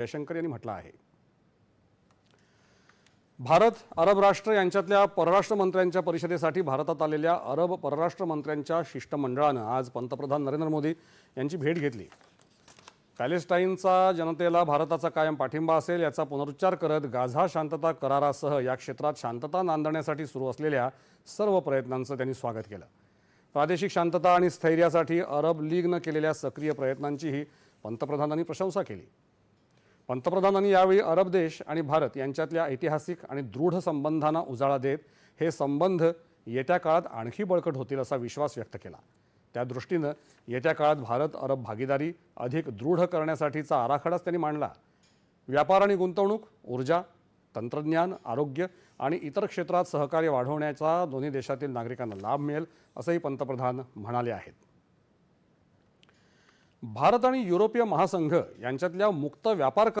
जयशंकर यांनी म्हटलं आहे. भारत अरब राष्ट्र यांच्यातल्या परराष्ट्र मंत्र्यांच्या परिषदेसाठी भारतात आलेल्या अरब परराष्ट्र मंत्र्यांच्या शिष्टमंडळानं आज पंतप्रधान नरेंद्र मोदी यांची भेट घेतली. पॅलेस्टाईनचा जनतेला भारताचा कायम पाठिंबा असेल याचा पुनरुच्चार करत गाझा शांतता करारासह या क्षेत्रात शांतता नांदण्यासाठी सुरू असलेल्या सर्व प्रयत्नांचं त्यांनी स्वागत केलं. प्रादेशिक शांतता आणि स्थैर्यासाठी अरब लीगनं केलेल्या सक्रिय प्रयत्नांचीही पंतप्रधानांनी प्रशंसा केली. पंतप्रधानांनी यावेळी अरब देश आणि भारत यांच्यातल्या ऐतिहासिक आणि दृढ संबंधांना उजाळा देत हे संबंध येत्या काळात आणखी बळकट होतील असा विश्वास व्यक्त केला. त्या दृष्टीनं येत्या काळात भारत अरब भागीदारी अधिक दृढ करण्यासाठीचा आराखडाच त्यांनी मांडला. व्यापार आणि गुंतवणूक ऊर्जा तंत्रज्ञान आरोग्य आणि इतर क्षेत्रात सहकार्य वाढवण्याचा दोन्ही देशातील नागरिकांना लाभ मिळेल असंही पंतप्रधान म्हणाले आहेत. भारत आणि युरोपीय महासंघ यांच्यातल्या मुक्त व्यापार